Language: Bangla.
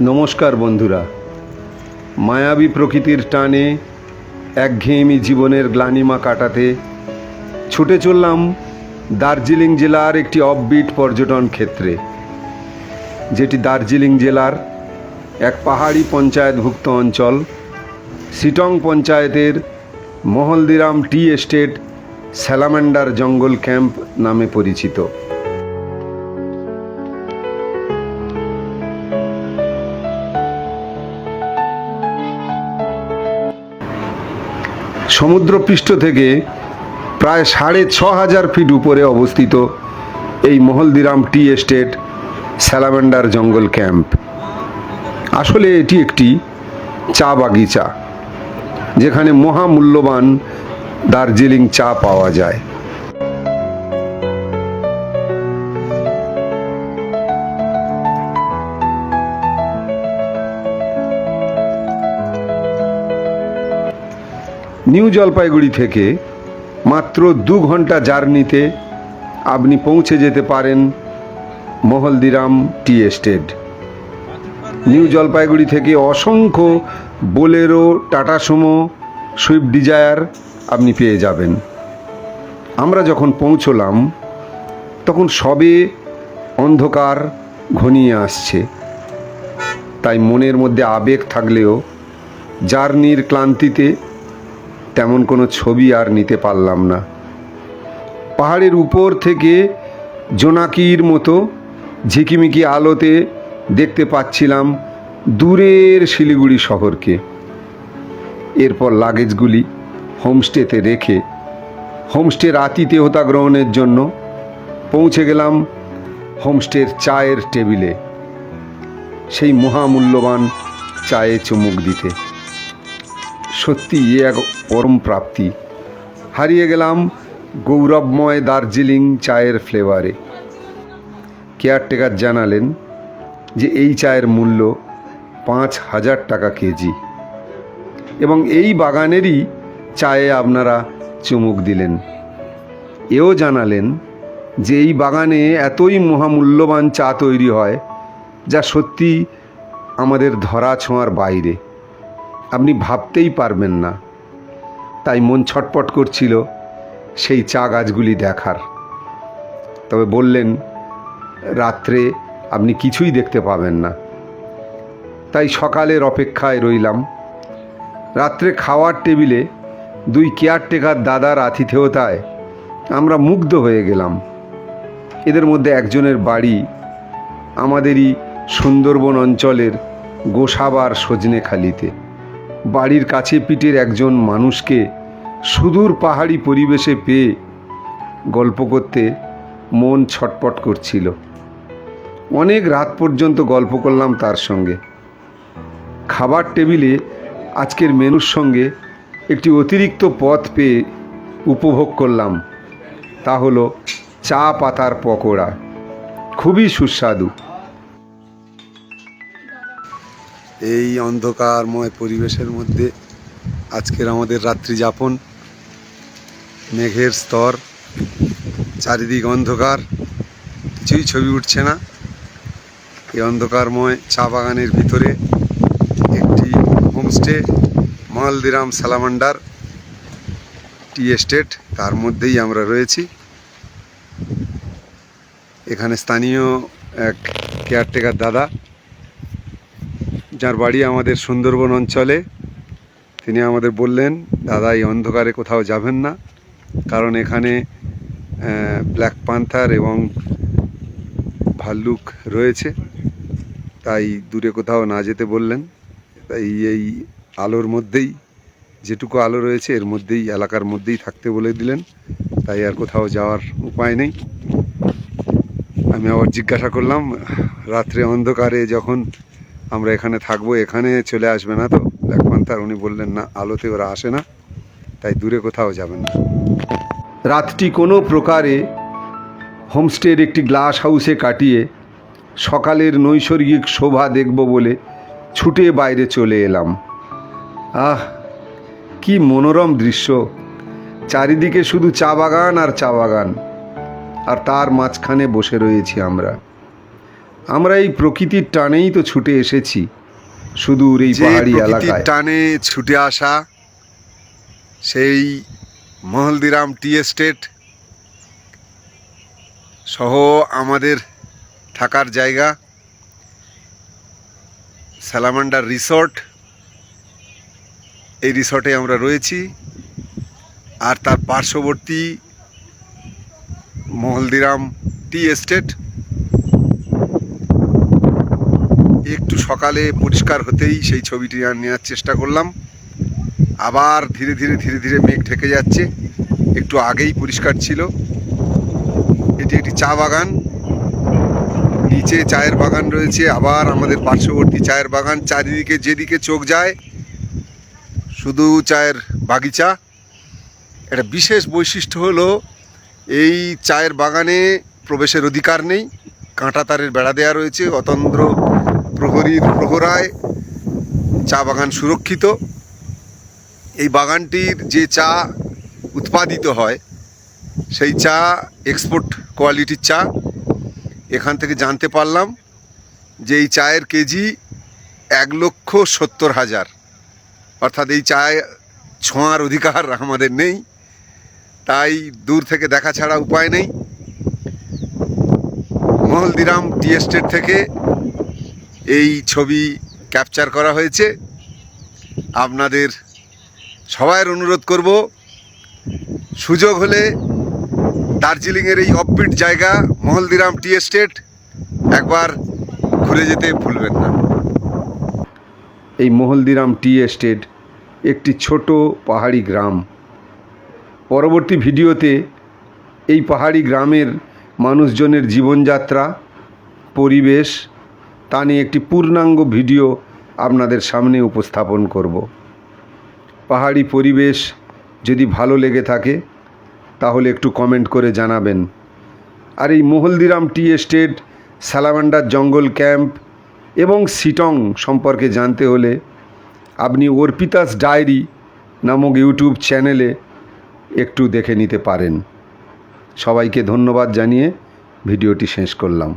নমস্কার বন্ধুরা। মায়াবী প্রকৃতির টানে একঘেয়েমি জীবনের গ্লানিমা কাটাতে ছুটে চললাম দার্জিলিং জেলার একটি অফবিট পর্যটন ক্ষেত্রে, যেটি দার্জিলিং জেলার এক পাহাড়ি পঞ্চায়েতভুক্ত অঞ্চল, সিটং পঞ্চায়েতের Mahaldiram tea estate salamander jungle camp নামে পরিচিত। সমুদ্রপৃষ্ঠ থেকে প্রায় সাড়ে ছ হাজার ফিট উপরে অবস্থিত এই Mahaldiram tea estate salamander jungle camp. আসলে এটি একটি চা বাগিচা, যেখানে মহামূল্যবান দার্জিলিং চা পাওয়া যায়। নিউ জলপাইগুড়ি থেকে মাত্র দু ঘণ্টা জার্নিতে আপনি পৌঁছে যেতে পারেন Mahaldiram tea estate. New Jalpaiguri থেকে অসংখ্য Bolero, Tata Sumo, Swift Dzire আপনি পেয়ে যাবেন। আমরা যখন পৌঁছলাম, তখন সবে অন্ধকার ঘনিয়ে আসছে। তাই মনের মধ্যে আবেগ থাকলেও জার্নির ক্লান্তিতে তেমন কোনো ছবি আর নিতে পারলাম না। পাহাড়ের উপর থেকে জোনাকির মতো ঝিকিমিকি আলোতে দেখতে পাচ্ছিলাম দূরের শিলিগুড়ি শহরকে। এরপর লাগেজগুলি হোমস্টেতে রেখে হোমস্টের আতিথেয়তা গ্রহণের জন্য পৌঁছে গেলাম হোমস্টের চায়ের টেবিলে। সেই মহামূল্যবান চায়ে চুমুক দিতে। সত্যি এক পরম প্রাপ্তি। হারিয়ে গেলাম গৌরবময় দার্জিলিং চায়ের ফ্লেভারে। কেয়ারটেকার জানালেন যে এই চায়ের মূল্য পাঁচ হাজার টাকা কেজি। এবং এই বাগানেরই চায়ে আপনারা চুমুক দিলেন। এও জানালেন যে এই বাগানে এতই মহামূল্যবান চা তৈরি হয় যা সত্যি আমাদের ধরা ছোঁয়ার বাইরে। আপনি ভাবতেই পারবেন না। তাই মন ছটপট করছিল সেই চা গাছগুলি দেখার। তবে বললেন, রাত্রে আপনি কিছুই দেখতে পাবেন না। তাই সকালের অপেক্ষায় রইলাম। রাত্রে খাওয়ার টেবিলে দুই কেয়ারটেকার দাদার আতিথেয়তায় আমরা মুগ্ধ হয়ে গেলাম। এদের মধ্যে একজনের বাড়ি আমাদেরই সুন্দরবন অঞ্চলের গোসাবার সজনেখালিতে। বাড়ির কাছে পিঠের একজন মানুষকে সুদূর পাহাড়ি পরিবেশে পেয়ে গল্প করতে মন ছটপট করছিল। অনেক রাত পর্যন্ত গল্প করলাম তার সঙ্গে। খাবার টেবিলে আজকের মেনুর সঙ্গে একটি অতিরিক্ত পথ পেয়ে উপভোগ করলাম। তা হলো চা পাতার পকোড়া। খুবই সুস্বাদু। এই অন্ধকারময় পরিবেশের মধ্যে আজকের আমাদের রাত্রি যাপন, মেঘের স্তর, চারিদিক অন্ধকার, কিছুই ছবি উঠছে না। এই অন্ধকারময় চা বাগানের ভিতরে একটি হোমস্টে, মালদিরাম সালামান্ডার টি এস্টেট, তার মধ্যেই আমরা রয়েছি। এখানে স্থানীয় এক কেয়ারটেকার দাদা যার বাড়ি আমাদের সুন্দরবন অঞ্চলে, তিনি আমাদের বললেন, দাদা, এই অন্ধকারে কোথাও যাবেন না, কারণ এখানে ব্ল্যাক পান্থার এবং ভাল্লুক রয়েছে। তাই দূরে কোথাও না যেতে বললেন। তাই এই আলোর মধ্যেই, যেটুকু আলো রয়েছে, এর মধ্যেই, এলাকার মধ্যেই থাকতে বলে দিলেন। তাই আর কোথাও যাওয়ার উপায় নেই। আমি আবার জিজ্ঞাসা করলাম, রাত্রে অন্ধকারে যখন আমরা এখানে থাকব, এখানে চলে আসবে না তো? ব্ল্যাক পান্থার উনি বললেন, না, আলোতে ওরা আসে না, তাই দূরে কোথাও যাবেন না। রাতটি কোনো প্রকারে হোমস্টের একটি গ্লাস হাউসে কাটিয়ে সকালের নৈসর্গিক শোভা দেখব বলে ছুটে বাইরে চলে এলাম। আহ, কি মনোরম দৃশ্য! চারিদিকে শুধু চা বাগান আর চা বাগান, আর তার মাঝখানে বসে রয়েছি আমরা। আমরা এই প্রকৃতির টানেই তো ছুটে এসেছি। সুদূর এই পাহাড়ি এলাকায়। টানে ছুটে আসা সেই মহলদিরাম টি এস্টেট সহ আমাদের থাকার জায়গা স্যালামান্ডার রিসর্ট এই রিসর্টে আমরা রয়েছি। আর তার পার্শ্ববর্তী মহলদিরাম টি এস্টেট একটু সকালে পরিষ্কার হতেই সেই ছবিটি নেওয়ার চেষ্টা করলাম। আবার ধীরে ধীরে ধীরে ধীরে মেঘ ঢেকে যাচ্ছে। একটু আগেই পরিষ্কার ছিল। এটি একটি চা বাগান। নিচে চায়ের বাগান রয়েছে। আবার আমাদের পার্শ্ববর্তী চায়ের বাগান। চারিদিকে, যেদিকে চোখ যায়, শুধু চায়ের বাগিচা। একটা বিশেষ বৈশিষ্ট্য হলো, এই চায়ের বাগানে প্রবেশের অধিকার নেই। কাঁটা তারের বেড়া দেওয়া রয়েছে। অতন্দ্র প্রহরীর প্রহরায় চা বাগান সুরক্ষিত। এই বাগানটির যে চা উৎপাদিত হয়, সেই চা এক্সপোর্ট কোয়ালিটির চা। এখান থেকে জানতে পারলাম যে এই চায়ের কেজি এক লক্ষ সত্তর হাজার। অর্থাৎ এই চায় ছোঁয়ার অধিকার আমাদের নেই, তাই দূর থেকে দেখা ছাড়া উপায় নেই। মহলদিরাম টি এস্টেট থেকে এই ছবি ক্যাপচার করা হয়েছে। আপনাদের সবাইয়ের অনুরোধ করব, সুযোগ হলে দার্জিলিংয়ের এই অফবিট জায়গা, মহলদিরাম টি এস্টেট, একবার ঘুরে যেতে ভুলবেন না। এই মহলদিরাম টি এস্টেট একটি ছোট পাহাড়ি গ্রাম। পরবর্তী ভিডিওতে এই পাহাড়ি গ্রামের মানুষজনের জীবনযাত্রা, পরিবেশ তা নিয়ে একটি পূর্ণাঙ্গ ভিডিও আপনাদের সামনে উপস্থাপন করব। পাহাড়ি পরিবেশ যদি ভালো লেগে থাকে, তাহলে একটু কমেন্ট করে জানাবেন। আর এই মহলদিরাম টি এস্টেট, সালামান্ডার জঙ্গল ক্যাম্প এবং সিটং সম্পর্কে জানতে হলে আপনি অর্পিতাস ডায়েরি নামক ইউটিউব চ্যানেলে একটু দেখে নিতে পারেন। সবাইকে ধন্যবাদ জানিয়ে ভিডিওটি শেষ করলাম।